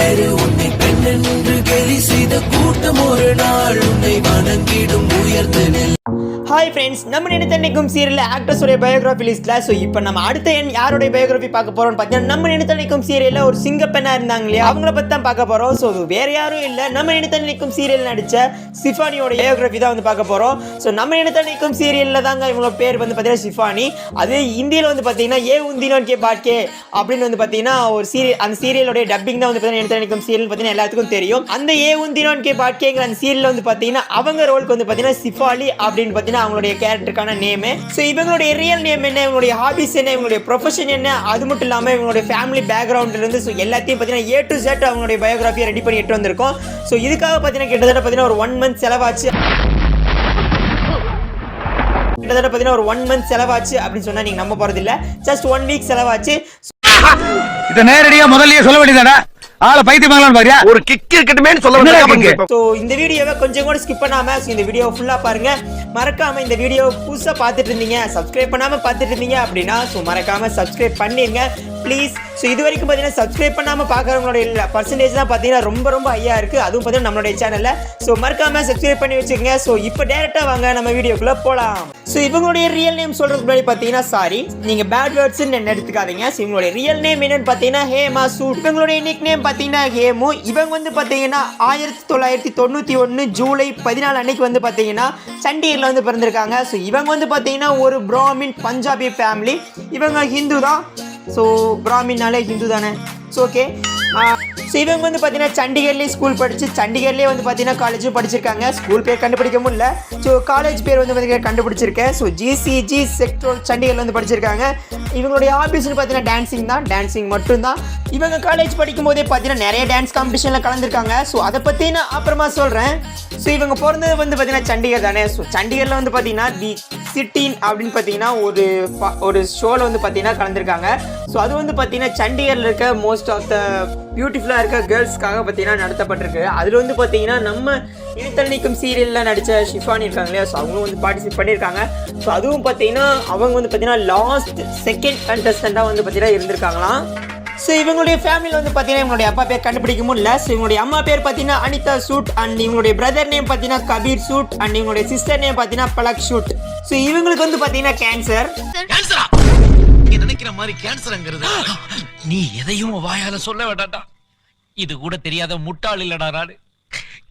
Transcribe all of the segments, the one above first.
ஏறு உன்னை பெண்ணென்று என்று கேலி செய்த கூட்டம் ஒரு நாள் உன்னை வணங்கிடும் உயர்ந்த ஹாய் ஃப்ரெண்ட்ஸ் நம்ம நினைத்தன்னைக்கும் சீரியல் ஆக்டர்ஸோட பயோகிராஃபி லிஸ்ட்ல ஸோ இப்போ நம்ம அடுத்த எண் யாருடைய பயோகிராஃபி பார்க்க போகிறோம்னு பார்த்தீங்கன்னா நம்ம நினைத்தன்னைக்கும் சீரியல்ல ஒரு சிங்கப்பெண்ணா இருந்தாங்க இல்லையா? அவங்கள பத்தி தான் பார்க்க போறோம். ஸோ வேற யாரும் இல்லை. நம்ம நினைத்தன்னைக்கும் சீரியல் நடிச்ச சிஃபானியோட பயோகிராஃபி தான் வந்து பார்க்க போறோம். ஸோ நம்ம நினைத்தன்னைக்கும் சீரியல்ல தாங்க இவங்க பேர் வந்து பார்த்தீங்கன்னா சிஃபானி. அது இந்தியில் வந்து பார்த்தீங்கன்னா ஏ உந்தினோன் கே பாட்கே அப்படின்னு வந்து பார்த்தீங்கன்னா ஒரு சீரியல் அந்த சீரியலோட டப்பிங் தான் வந்து பார்த்தீங்கன்னா நினைத்தன்னைக்கும் சீரியல் பார்த்தீங்கன்னா எல்லாத்துக்கும் தெரியும். அந்த ஏ உந்தினோன் கே பாட்கேங்கிற அந்த சீரியல் வந்து பார்த்தீங்கன்னா அவங்க ரோலுக்கு வந்து பார்த்தீங்கன்னா சிஃபாலி அப்படின்னு பார்த்தீங்கன்னா அவங்களுடைய கேரக்டருக்கான நேமு ஸோ இவங்களுடைய ரியல் நேம் என்ன? இவங்களுடைய ஹாபிஸ் என்ன? இவங்களுடைய ப்ரொஃபஷன் என்ன? அது மட்டும் இல்லாமல் இவங்களுடைய ஃபேமிலி பேக்ரவுண்ட்லேருந்து ஸோ எல்லாத்தையும் பார்த்தீங்கன்னா ஏ டு செட் அவங்களுடைய பயோகிராஃபியை ரெடி பண்ணி எட்டு வந்திருக்கோம். ஸோ இதுக்காக பார்த்தீங்கன்னா கிட்டத்தட்ட பார்த்தீங்கன்னா ஒரு ஒன் மந்த் செலவாச்சு. கிட்டத்தட்ட பார்த்தீங்கன்னா ஒரு ஒன் மந்த் செலவாச்சு அப்படின்னு சொன்னால் நீங்கள் நம்ப போகிறதில்ல ஜஸ்ட் ஒன் வீக் செலவாச்சு. இதை நேரடியாக முதல்லயே சொல்ல வேண்டியதாடா ஆளை பைத்தியமாங்களான்னு பாரியா. ஒரு கிக் இருக்கட்டுமே சொல்ல? ஸோ இந்த வீடியோவை கொஞ்சம் கூட ஸ்கிப் பண்ணாம இந்த வீடியோ ஃபுல்லாக பாருங்க. மறக்காம இந்த வீடியோ புதுசாக பார்த்துட்டு இருந்தீங்க சப்ஸ்கிரைப் பண்ணாம பார்த்துட்டு இருந்தீங்க அப்படின்னா ஸோ மறக்காம சப்ஸ்கிரைப் பண்ணிருங்க. ப்ளீஸ் ஸோ இது வரைக்கும் பார்த்தீங்கன்னா சப்ஸ்கிரைப் பண்ணாமல் பார்க்குறவங்களோட பர்சன்டேஜ் தான் பார்த்தீங்கன்னா ரொம்ப ரொம்ப ஹையாக இருக்குது அதுவும் பார்த்தீங்கன்னா நம்மளுடைய சேனலில் ஸோ மறக்காமல் சப்ஸ்கிரைப் பண்ணி வச்சுக்கோங்க. ஸோ இப்போ டேரெக்டாக வாங்க நம்ம வீடியோக்குள்ளே போகலாம் ஸோ இவங்களுடைய ரியல் நேம் சொல்கிறதுக்கு முன்னாடி பார்த்தீங்கன்னா சாரி நீங்கள் பேட் வேர்ட்ஸ்ன்னு என்ன எடுத்துக்காதீங்க. ஸோ இவங்களுடைய ரியல் நேம் என்னன்னு பார்த்தீங்கன்னா ஹேமா சூட். இவங்களுடைய நிக் நேம் பார்த்தீங்கன்னா ஹேமு. இவங்க வந்து பார்த்தீங்கன்னா ஆயிரத்தி தொள்ளாயிரத்தி தொண்ணூற்றி ஒன்று ஜூலை பதினாலு அன்னைக்கு வந்து பார்த்தீங்கன்னா சண்டிகரில் வந்து பிறந்திருக்காங்க. ஸோ இவங்க வந்து பார்த்தீங்கன்னா ஒரு பிராமின் பஞ்சாபி ஃபேமிலி இவங்க ஹிந்து தான். ஸோ பிராமின்னாலே ஹிந்து தானே? ஸோ ஓகே ஸோ இவங்க வந்து பார்த்தீங்கன்னா சண்டிகர்லேயே ஸ்கூல் படித்து சண்டிகர்லேயே வந்து பார்த்தீங்கன்னா காலேஜும் படிச்சிருக்காங்க. ஸ்கூல் பேர் கண்டுபிடிக்க முடியல. ஸோ காலேஜ் பேர் வந்து பார்த்தீங்கன்னா கண்டுபிடிச்சிருக்கேன். ஸோ ஜிசிஜி செக்டோல் சண்டிகரில் வந்து படிச்சிருக்காங்க. இவங்களுடைய ஆஃபீஸ்னு பார்த்தீங்கன்னா டான்சிங் தான். டான்சிங் மட்டும்தான். இவங்க காலேஜ் படிக்கும் போதே பார்த்தீங்கன்னா நிறைய டான்ஸ் காம்படிஷனில் கலந்துருக்காங்க. ஸோ அதை பற்றி நான் அப்புறமா சொல்கிறேன் ஸோ இவங்க பிறந்தது வந்து பார்த்தீங்கன்னா சண்டிகர் தானே? ஸோ சண்டிகரில் வந்து பார்த்தீங்கன்னா தி சிட்டின் அப்படின்னு பார்த்தீங்கன்னா ஒரு ஒரு ஷோவில் வந்து பார்த்தீங்கன்னா கலந்துருக்காங்க. ஸோ அது வந்து பார்த்தீங்கன்னா சண்டிகரில் இருக்க மோஸ்ட் ஆஃப் த பியூட்டிஃபுல்லாக இருக்க கேர்ள்ஸ்க்காக பார்த்தீங்கன்னா நடத்தப்பட்டிருக்கு. அதில் வந்து பார்த்தீங்கன்னா நம்ம இழுத்தணிக்கும் சீரியலில் நடித்த ஷிஃபானி இருக்காங்க இல்லையா? ஸோ அவங்களும் வந்து பார்ட்டிசிபேட் பண்ணியிருக்காங்க. ஸோ அதுவும் பார்த்தீங்கன்னா அவங்க வந்து பார்த்தீங்கன்னா லாஸ்ட் செகண்ட் கண்டஸ்டண்ட்டாக வந்து பார்த்தீங்கன்னா இருந்திருக்காங்களாம். ஸோ இவங்களுடைய ஃபேமிலியில் வந்து பார்த்தீங்கன்னா இவங்களுடைய அப்பா பேர் கண்டுபிடிக்க முடியல. ஸோ இவங்களுடைய அம்மா பேர் பார்த்தீங்கன்னா அனிதா சூட் அண்ட் இவங்களுடைய பிரதர் நேம் பார்த்தீங்கன்னா கபீர் சூட் அண்ட் இவங்களுடைய சிஸ்டர் நேம் பார்த்தீங்கன்னா பலக் ஷூட் ஸோ இவங்களுக்கு வந்து பார்த்தீங்கன்னா கேன்சர் நினைக்கிற மாதிரி கேன்சர்ங்கிறது நீ எதையும் வாயால சொல்ல வேண்டாம்டா. இது கூட தெரியாத முட்டாள் இல்லடா நாடு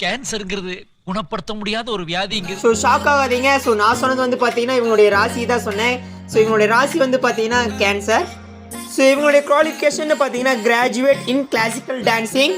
கேன்சர்ங்கிறது குணப்படுத்த முடியாத ஒரு வியாதிங்கிறது ஸோ ஷாக் ஆகாதீங்க. ஸோ நான் சொன்னது வந்து பார்த்தீங்கன்னா இவங்களுடைய ராசி தான் சொன்னேன். ஸோ இவங்களுடைய ராசி வந்து பார்த்தீங்கன்னா கேன்சர் ஸோ இவங்களுடைய குவாலிஃபிகேஷன் பார்த்தீங்கன்னா கிராஜுவேட் இன் கிளாசிக்கல் டான்சிங்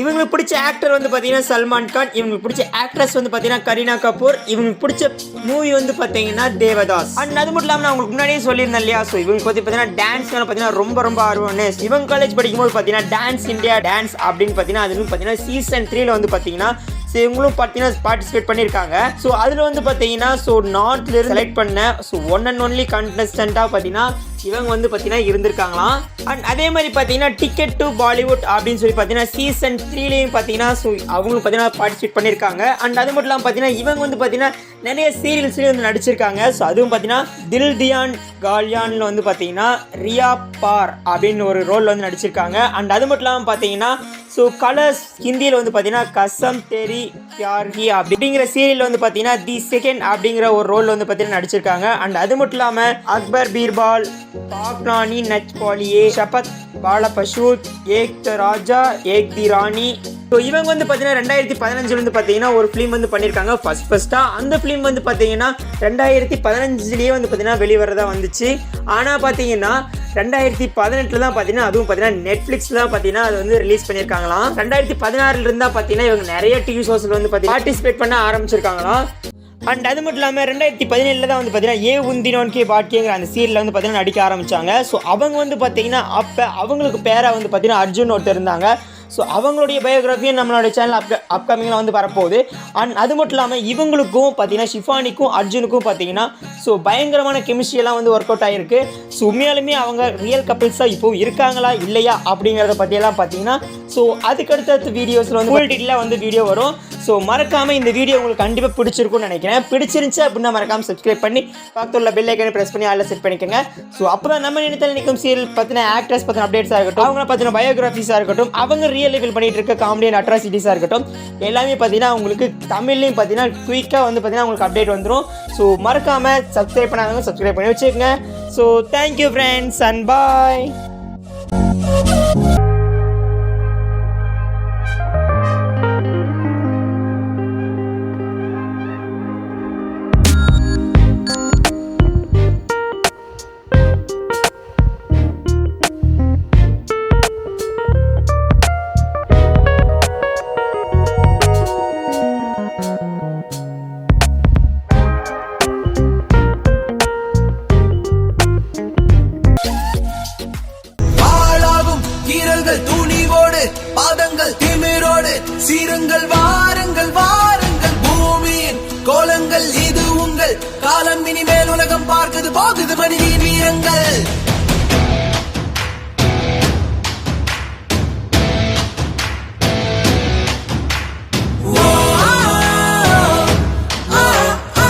இவங்களுக்கு பிடிச்ச ஆக்டர் வந்து பார்த்தீங்கன்னா சல்மான் கான் இவங்களுக்கு பிடிச்ச ஆக்ட்ரஸ் வந்து பார்த்தீங்கன்னா கரீனா கபூர் இவங்களுக்கு பிடிச்ச மூவி வந்து பார்த்தீங்கன்னா தேவதாஸ் அண்ட் அது மட்டும் இல்லாமல் நான் உங்களுக்கு முன்னாடியே சொல்லியிருந்தேன் இல்லையா? ஸோ இவங்களுக்கு பற்றி பார்த்தீங்கன்னா டான்ஸ் பார்த்தீங்கன்னா ரொம்ப ரொம்ப ஆர்வம்னு. இவங்க காலேஜ் படிக்கும்போது பார்த்தீங்கன்னா டான்ஸ் இந்தியா டான்ஸ் அப்படின்னு பார்த்தீங்கன்னா அது வந்து பார்த்தீங்கன்னா சீசன் த்ரீல வந்து பார்த்தீங்கன்னா ஸோ இவங்களும் பார்த்தீங்கன்னா பார்ட்டிசிபேட் பண்ணியிருக்காங்க. ஸோ அதில் வந்து பார்த்தீங்கன்னா ஸோ நார்த்தில் செலக்ட் பண்ண ஸோ ஒன் அண்ட் ஒன்லி கண்டஸ்டண்ட்டாக பார்த்தீங்கன்னா இவங்க வந்து பார்த்தீங்கன்னா இருந்திருக்காங்களாம். அண்ட் அதே மாதிரி பார்த்தீங்கன்னா டிக்கெட் டு பாலிவுட் அப்படின்னு சொல்லி பார்த்தீங்கன்னா சீசன் த்ரீலேயும் பார்த்தீங்கன்னா ஸோ அவங்களும் பார்த்தீங்கன்னா பார்ட்டிசிபேட் பண்ணியிருக்காங்க. அண்ட் அது மட்டும் இல்லாமல் பார்த்தீங்கன்னா இவங்க வந்து பார்த்தீங்கன்னா நிறைய சீரியல்ஸ்லேயும் வந்து நடிச்சிருக்காங்க. ஸோ அதுவும் பார்த்தீங்கன்னா தில் தியான் கால்யானில் வந்து பார்த்தீங்கன்னா ரியா பார் அப்படின்னு ஒரு ரோலில் வந்து நடிச்சிருக்காங்க. அண்ட் அது மட்டும் இல்லாமல் பார்த்தீங்கன்னா ஸோ கலர்ஸ் ஹிந்தியில் வந்து பார்த்தீங்கன்னா கசம் தெரி பியார் ஹி அப்படிங்கிற சீரியல் வந்து பார்த்தீங்கன்னா தி செகண்ட் அப்படிங்கிற ஒரு ரோல் வந்து பார்த்தீங்கன்னா நடிச்சிருக்காங்க. அண்ட் அது மட்டும் இல்லாமல் அக்பர் பீர்பால் பாக்னானி நச் பாலியே ஷபத் பால பஷூத் ஏக் த ராஜா ஏக் தி ராணி. ஸோ இவங்க வந்து பார்த்தீங்கன்னா ரெண்டாயிரத்தி பதினஞ்சுல பார்த்தீங்கன்னா ஒரு ஃபிலிம் வந்து பண்ணியிருக்காங்க ஃபர்ஸ்ட் ஃபர்ஸ்ட்டாக அந்த ஃபிலிம் வந்து பார்த்தீங்கன்னா ரெண்டாயிரத்தி பதினஞ்சுலேயே வந்து பார்த்தீங்கன்னா வெளிவரதா வந்துச்சு. ஆனால் பார்த்தீங்கன்னா ரெண்டாயிரத்தி பதினெட்டில் தான் பார்த்தீங்கன்னா அதுவும் பார்த்தீங்கன்னா நெட்ஃப்ளிக்ஸில் தான் பார்த்தீங்கன்னா அது வந்து ரிலீஸ் பண்ணியிருக்காங்களாம் ரெண்டாயிரத்தி பதினாறுல இருந்தால் பார்த்தீங்கன்னா இவங்க நிறைய டிவி ஷோஸில் வந்து பார்த்தீங்கன்னா பார்ட்டிசிபேட் பண்ண ஆரம்பிச்சிருக்காங்களாம். அண்ட் அது மட்டும் இல்லாமல் ரெண்டாயிரத்தி பதினேழில் தான் வந்து பார்த்தீங்கன்னா ஏ உந்தினோன் கே பாட்கேங்கிற அந்த சீரியலில் வந்து பார்த்தீங்கன்னா நடிக்க ஆரம்பிச்சாங்க. ஸோ அவங்க வந்து பார்த்தீங்கன்னா அப்போ அவங்களுக்கு பேராக வந்து பார்த்தீங்கன்னா அர்ஜுன் ஒருத்தர் இருந்தாங்க. ஸோ அவங்களுடைய பயோகிராஃபியும் நம்மளோட சேனல் அப் அப்கமிங்கில் வந்து வரப்போகுது. அண்ட் அது மட்டும் இல்லாமல் இவங்களுக்கும் பார்த்தீங்கன்னா ஷிஃபானிக்கும் அர்ஜுனுக்கும் பார்த்தீங்கன்னா ஸோ பயங்கரமான எல்லாம் வந்து ஒர்க் அவுட் ஆகிருக்கு ஸோ உண்மையாலுமே அவங்க ரியல் கப்பிள்ஸாக இப்போ இருக்காங்களா இல்லையா அப்படிங்கிறத பற்றியெல்லாம் பார்த்தீங்கன்னா ஸோ அதுக்கடுத்த வீடியோஸில் வந்து ஃபுல் டீட்டெயிலாக வந்து வீடியோ வரும். ஸோ மறக்காமல் இந்த வீடியோ உங்களுக்கு கண்டிப்பாக பிடிச்சிருக்கும்னு நினைக்கிறேன். பிடிச்சிருந்துச்சு அப்படின்னா மறக்காமல் சப்ஸ்கிரைப் பண்ணி பக்கத்துல பெல் ஐக்கனை ப்ரெஸ் பண்ணி அதில் செட் பண்ணிக்கோங்க. ஸோ அப்போ தான் நம்ம நினைத்தல் நிற்கும் சீரியல் பற்றின ஆக்டர்ஸ் பற்றின அப்டேட்ஸாக இருக்கட்டும் அவங்கள பற்றின பயோகிராஃபிஸாக இருக்கட்டும் அவங்க ரியல் லைஃபில் பண்ணிட்டு இருக்க காமெடி அண்ட் அட்ராசிட்டிஸாக இருக்கட்டும் எல்லாமே பார்த்தீங்கன்னா உங்களுக்கு தமிழ்லையும் பார்த்தீங்கன்னா குயிக்காக வந்து பார்த்தீங்கன்னா உங்களுக்கு அப்டேட் வந்துடும் ஸோ மறக்காமல் சப்ஸ்கிரைப் பண்ணாதவங்க சப்ஸ்கிரைப் பண்ணி வச்சுக்கோங்க. So thank you friends and bye கீரல்கள் துணிவோடு பாதங்கள் திமிரோடு சீருங்கள் வாருங்கள் வாருங்கள். பூமியின் கோலங்கள் இது உங்கள் காலம். இனிமேல் உலகம் பார்க்குது போகுது மனிதன் வீரங்கள்.